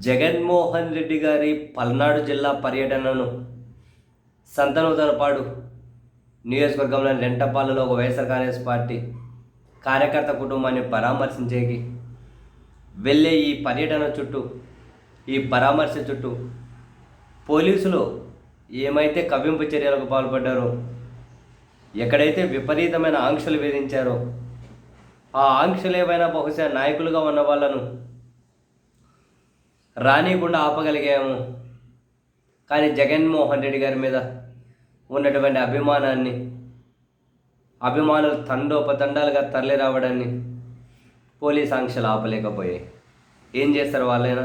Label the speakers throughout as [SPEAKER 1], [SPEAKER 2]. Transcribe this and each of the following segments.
[SPEAKER 1] జగన్మోహన్ రెడ్డి గారి పల్నాడు జిల్లా పర్యటనను సంతనూతనపాడు నియోజకవర్గంలోని రెంటపాలలో ఒక వైఎస్ఆర్ కాంగ్రెస్ పార్టీ కార్యకర్త కుటుంబాన్ని పరామర్శించేకి వెళ్ళే ఈ పర్యటన చుట్టూ ఈ పరామర్శ చుట్టూ పోలీసులు ఏమైతే కవ్వింపు చర్యలకు పాల్పడ్డారో ఎక్కడైతే విపరీతమైన ఆంక్షలు విధించారో ఆ ఆంక్షలు ఏమైనా బహుశా నాయకులుగా ఉన్న వాళ్ళను రానియకుండా ఆపగలిగాము. కానీ జగన్మోహన్ రెడ్డి గారి మీద ఉన్నటువంటి అభిమానాన్ని అభిమానులు తండోపతండాలుగా తరలి రావడాన్ని పోలీస్ ఆంక్షలు ఆపలేకపోయాయి. ఏం చేస్తారు వాళ్ళైనా?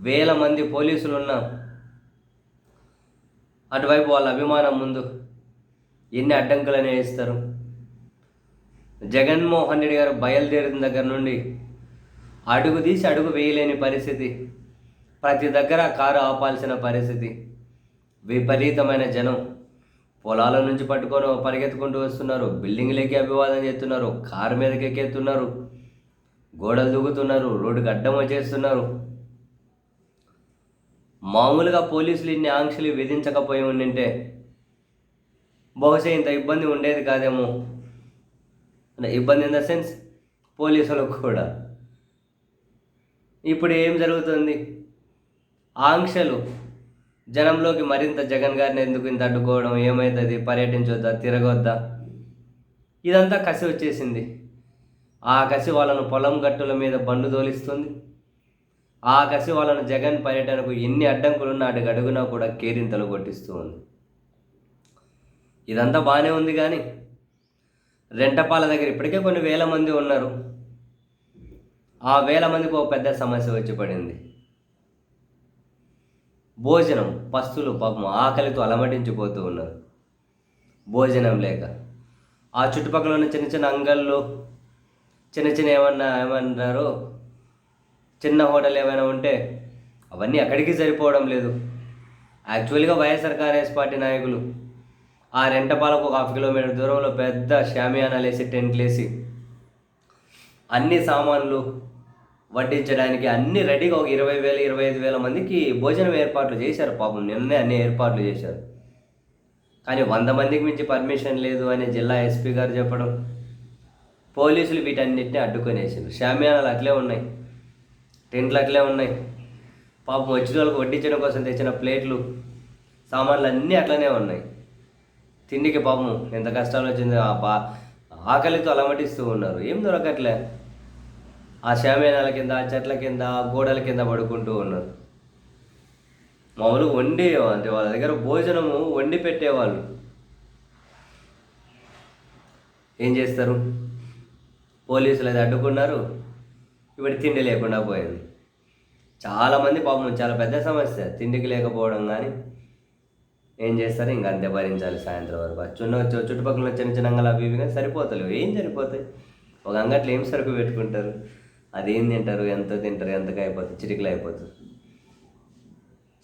[SPEAKER 1] వేల మంది పోలీసులు ఉన్న అటువైపు వాళ్ళ అభిమానం ముందు ఎన్ని అడ్డంకులని వేస్తారు? జగన్మోహన్ రెడ్డి గారు బయలుదేరిన దగ్గర నుండి అడుగు తీసి అడుగు వేయలేని పరిస్థితి. ప్రతి దగ్గర కారు ఆపాల్సిన పరిస్థితి. విపరీతమైన జనం. పొలాల నుంచి పట్టుకొని పరిగెత్తుకుంటూ వస్తున్నారు. బిల్డింగ్లకి అభివాదం చేస్తున్నారు. కారు మీదకి ఎక్కేస్తున్నారు. గోడలు దూకుతున్నారు రోడ్డుకి అడ్డం వచ్చేస్తున్నారు. మామూలుగా పోలీసులు ఇన్ని ఆంక్షలు విధించకపోయి ఉండింటే బహుశా ఇంత ఇబ్బంది ఉండేది కాదేమో. ఇబ్బంది ఇన్ ద సెన్స్ పోలీసులకు కూడా. ఇప్పుడు ఏం జరుగుతుంది? ఆంక్షలు. జనంలోకి మరింత జగన్ గారిని ఎందుకు ఇంత అడ్డుకోవడం? ఏమవుతుంది పర్యటించొద్దా? తిరగొద్దా? ఇదంతా కసి వచ్చేసింది. ఆ కసి వాళ్ళను పొలం గట్టుల మీద బండు తోలిస్తుంది. ఆ కసి వాళ్ళను జగన్ పర్యటనకు ఎన్ని అడ్డంకులున్నా అడుగు అడుగునా కూడా కేరింతలు కొట్టిస్తూ ఉంది. ఇదంతా బాగానే ఉంది కానీ రెంటపాల దగ్గర ఇప్పటికే కొన్ని వేల మంది ఉన్నారు. ఆ వేల మందికి ఒక పెద్ద సమస్య వచ్చి పడింది. భోజనం పస్తులు పాపం ఆకలితో అలమటించిపోతూ ఉన్నారు. భోజనం లేక. ఆ చుట్టుపక్కల ఉన్న చిన్న చిన్న అంగళ్ళు చిన్న చిన్న ఏమన్నా ఏమన్నారు చిన్న హోటల్ ఏమైనా ఉంటే అవన్నీ అక్కడికి సరిపోవడం లేదు. యాక్చువల్గా వైఎస్ఆర్ కాంగ్రెస్ పార్టీ నాయకులు ఆ రెంటపాలకు ఒక హాఫ్ కిలోమీటర్ దూరంలో పెద్ద షామియానాలు వేసి టెంట్లు వేసి అన్ని సామాన్లు వడ్డించడానికి అన్ని రెడీగా ఒక ఇరవై వేల ఇరవై ఐదు వేల మందికి భోజనం ఏర్పాట్లు చేశారు పాపం. నిన్నే అన్ని ఏర్పాట్లు చేశారు. కానీ వంద మందికి మించి పర్మిషన్ లేదు అని జిల్లా ఎస్పీ గారు చెప్పడం పోలీసులు వీటన్నిటిని అడ్డుకొనేసారు షామియానాలు అట్లే ఉన్నాయి. టెంట్లు అట్లే ఉన్నాయి. పాపం వచ్చిన వాళ్ళకి వడ్డించడం కోసం తెచ్చిన ప్లేట్లు సామాన్లు అన్నీ అట్లనే ఉన్నాయి. తిండికి పాపం ఎంత కష్టాలు వచ్చింది ఆ బా ఆకలితో అలమటిస్తూ ఉన్నారు. ఏం దొరకట్లే. ఆ శామ్యానాల కింద చెట్ల కింద గోడల కింద పడుకుంటూ ఉన్నారు. మామూలు వండి అంటే వాళ్ళ దగ్గర భోజనము వండి పెట్టేవాళ్ళు. ఏం చేస్తారు? పోలీసులు అది అడ్డుకున్నారు. ఇప్పుడు తిండి లేకుండా పోయింది. చాలామంది పాపం చాలా పెద్ద సమస్య. తిండికి లేకపోవడం కానీ ఏం చేస్తారు? ఇంకా అంతే భరించాలి సాయంత్రం వరకు. చున్న చుట్టుపక్కల చిన్న చిన్న అంగలు అవి ఇవి కానీ సరిపోతలేవు. ఏం సరిపోతాయి? ఒక అంగట్లో ఏం సరుకు పెట్టుకుంటారు? అదేం తింటారు? ఎంత తింటారు? ఎంతకు అయిపోతుంది? చిటికలు అయిపోతుంది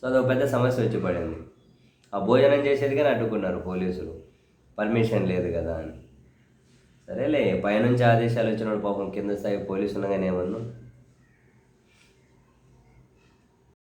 [SPEAKER 1] సో అదొక పెద్ద సమస్య వచ్చి పడింది. ఆ భోజనం చేసేది కానీ అడ్డుకున్నారు పోలీసులు. పర్మిషన్ లేదు కదా అని. సరేలే పైనుంచి ఆదేశాలు వచ్చినప్పుడు పాపం కింద స్థాయి పోలీసులు కానీ ఏమన్నా?